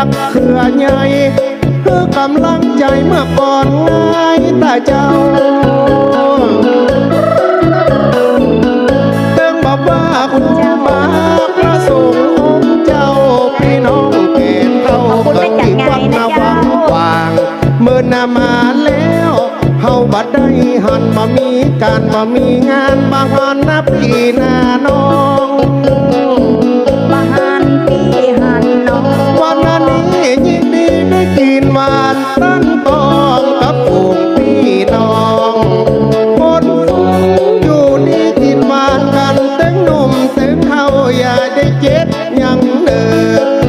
รักเครือใหญ่คือกำลังใจเมื่อก่อนง่ายต่เจ้าเติงบอกว่าคุณมาประสงฆ์องค์เจ้าพี่น้องเกศเท่าเกิดที่วัดนาวังวางเมื่อนามาแล้วเฮาบัดได้หันมามีการบ่มีง đã đến chết nhân đời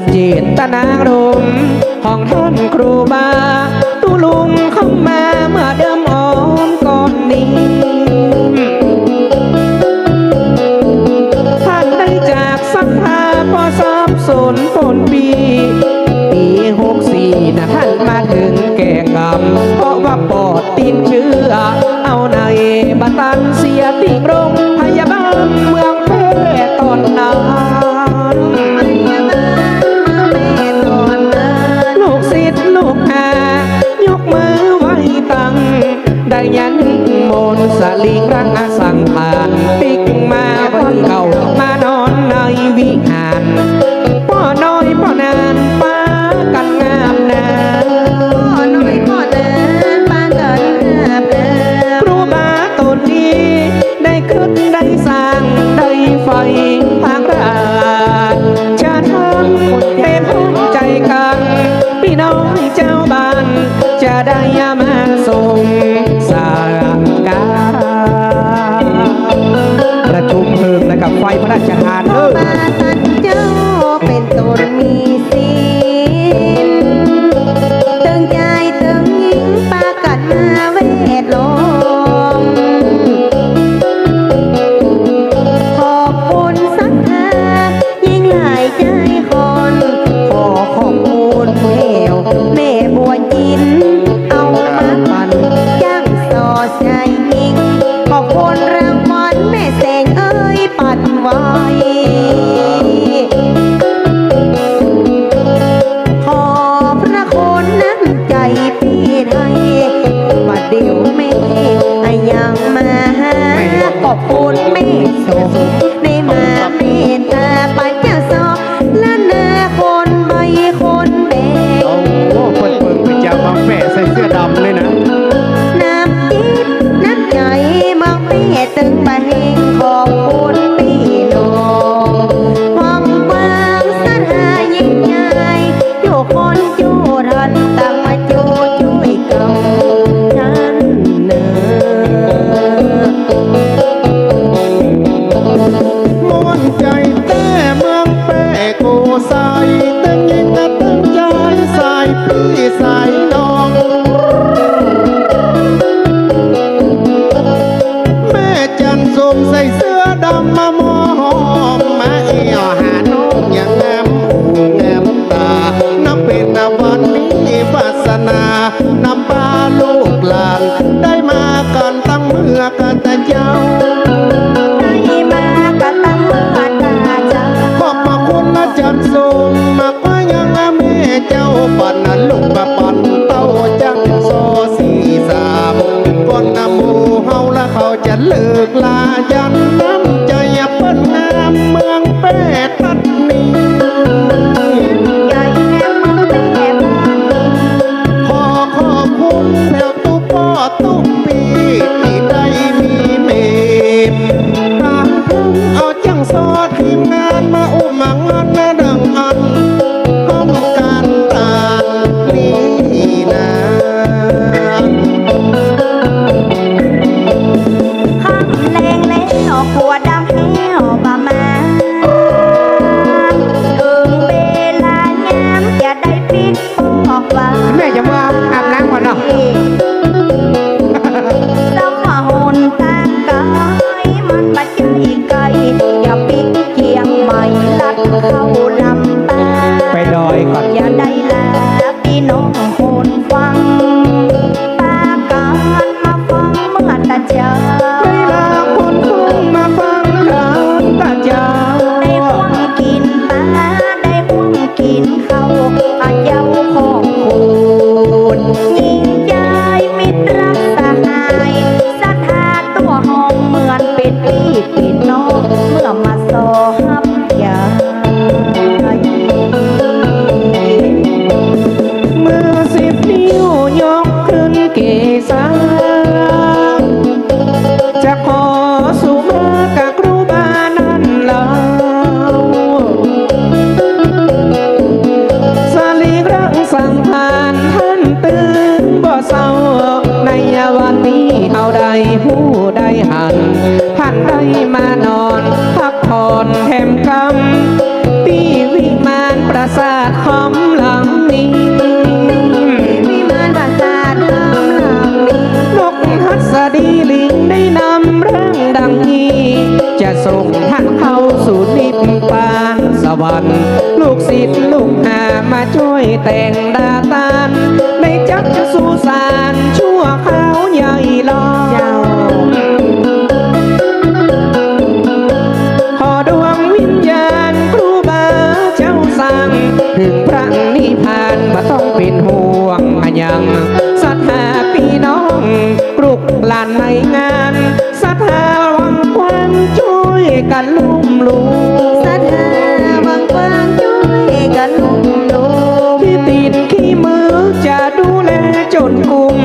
บจิตนารมห้องท่านครูบาตุลุงเข้ามาเมื่อเดิมอ่อนก่อนนี้ท่านได้จากสัพพาพอสอบสนฝนปีปีหกสี่นะท่านมาถึงแก่กรรมเพราะว่าปอดติดเชื้อ สลิงรันอสังหาติ๊กมาบนเข้ามานอนในวิหาร 家。 ส่งท่านเข้าสู่นิพพานสวรรค์ ลูกศิษย์ลูกหามาช่วยแต่งดาตานในจักรสุสานชั่วขาวใหญ่ลอย กันลุ่มลุมสถาบางบางช่วยกันลุ่มลุที่ติดขี้มือจะดูแลจนกุม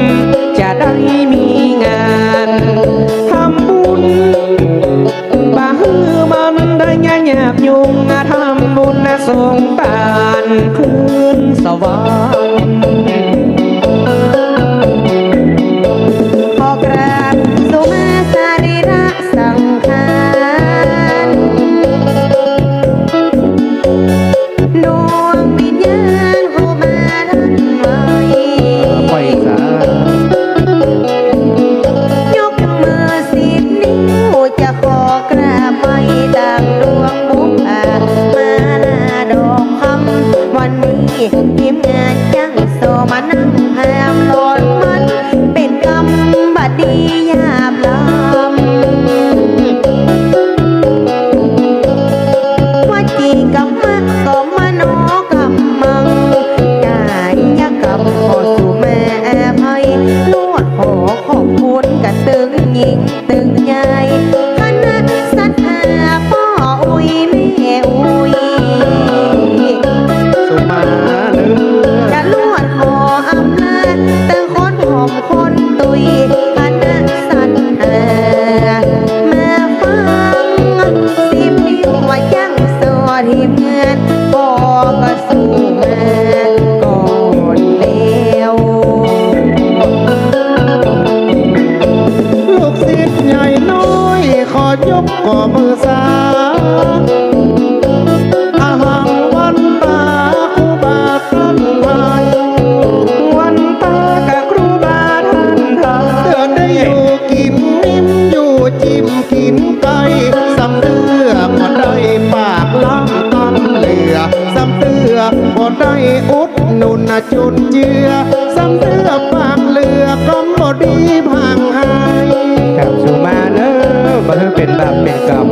จะได้มีงานทำบุญบาฮือมันได้ยาหยาบยุงทำบุญนะส่งตานคืนสว่าง สวทีมงานบอกกสู่มาก่อนแล้วลูกศิษย์ใหญ่น้อย ขอยกก่อมือ เตือก็ได้อุดหนุนจุนเจือสำเตือปากเหลือก็บ่ดีพังหายกับสุมาเนอะบ่ให้เป็นบาปเป็นกรรม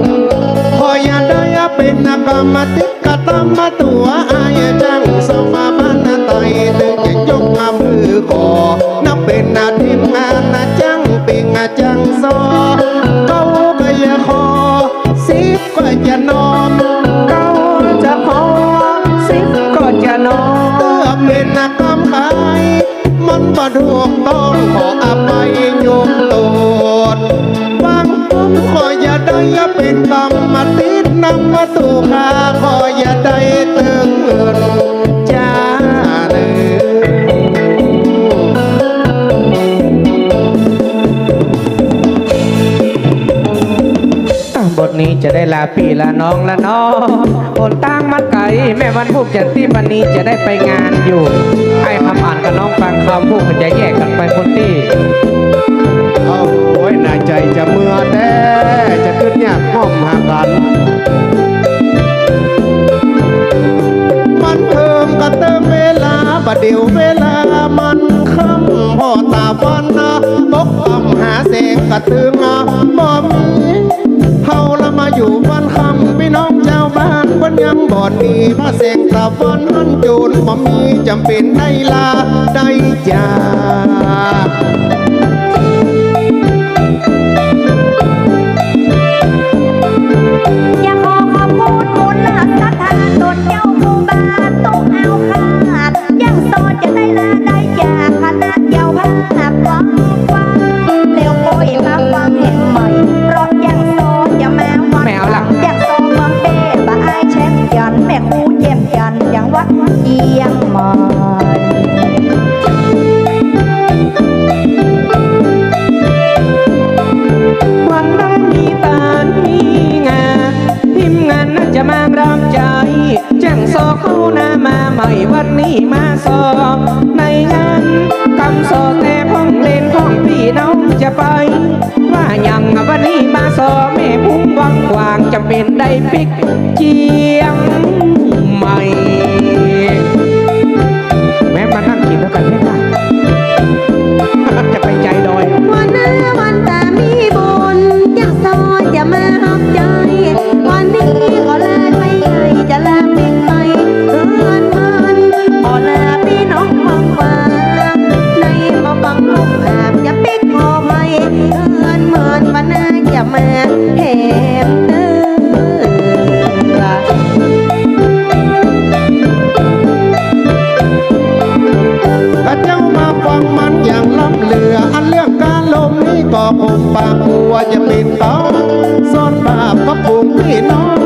พออย่าได้เป็นนักกรรมติกะตามมาตัวอายจังสมาบันไตถึงจะยกมือขอนับเป็นนาทีมงานนะจังปิงนะจังซอเขาก็อย่าขอสิบก็จะนอม บ่ถูกต้องขออภัยโยมโลดบางผมขออย่าได้เป็นกรรมติดนำมาตู่ขาขออย่าได้ตึงเงินจ้าเลย นี้จะได้ลาพี่ลาน้องละน้องคนตั้งมัดไก่แม่วันพูกจันที่วันนี้จะได้ไปงานอยู่ให้คำอ่านกับน้องฟังคำพูดมันจะแยกกันไปคนที่เอาโอ้ยน่าใจจะเมื่อแต่จะขึ้นยากห้อมหากัน มันเพิ่มก็เติมเวลาบัดเดียวเวลามันค่ำพอตาวันนะตกต่ำหาเสงกระตึงอะบ่มี เฮาละมาอยู่บ้านคำพี่น้องเจ้าบ้านวันยังบ่อนมีพระเสงตะวันฮันจูนบ่มีจำเป็นได้ลาได้จากอยา น้องจะไป ว่ายังวันนี้มาสอแม่พุ่มวังกวางจำเป็นได้ปิกเจียงใหม่ แม่มานั่งกินแล้วกัน เหลืออันเรื่องการลมนี่ก็คงปากกลัวจะเป็นต้องซ่อนบาปกับปุ่งพี่น้อง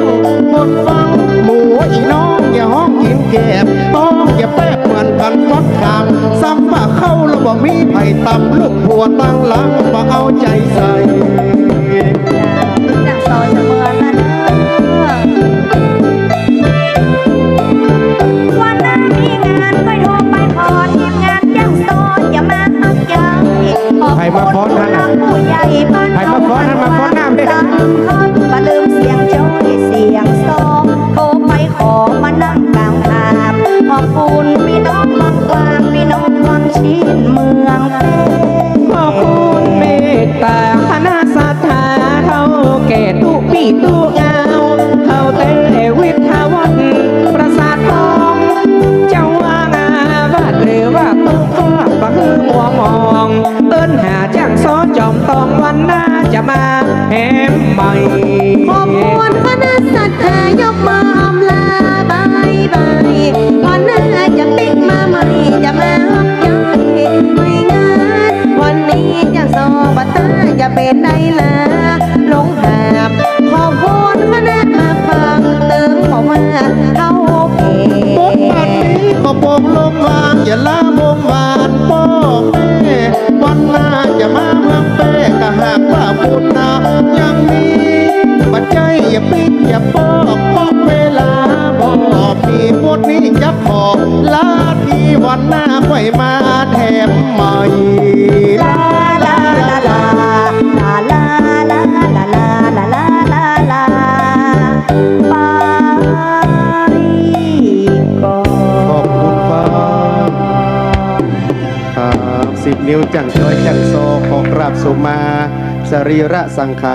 คนฟังหมูอีน้องอย่าห้องกินแก็บต้องอย่าแป๊กเหมือนกันฟักคำซ้ำปาเข้าแล้วบอกมีไผ่ตำลูกผัวตั้งหลังมาเอาใจใส่จากซอยเสมอละ รมาฟ้อนนั่นน่ะผู้ใหญ่บ้านใครมาฟ้อนนั่นมาฟ้อนหน้าไม่ได้คนมาลืมเสียงโจ้ยเสียงซองโทรไปขอมานั่งกลางทางขอบคุณพี่น้องบางกวางพี่น้องวังชินเมืองเพชรขอบคุณเมตตาคณะสัทธาเท่าแก่ตุปีตุงาวเท่าเตวิทาวั ตองเอิ้นวันหน้าจะมาแถมใหม่ขอบคุณคณะสัตยายกมาอำลาบายบายวันหน้าจะปิ๊กมาใหม่จะมาฮับใจไม่งานวันนี้จะสอบตาจะเป็นไดลา นิ้วจังจอยจังโซขอกราบสุมา สรีระสังขาร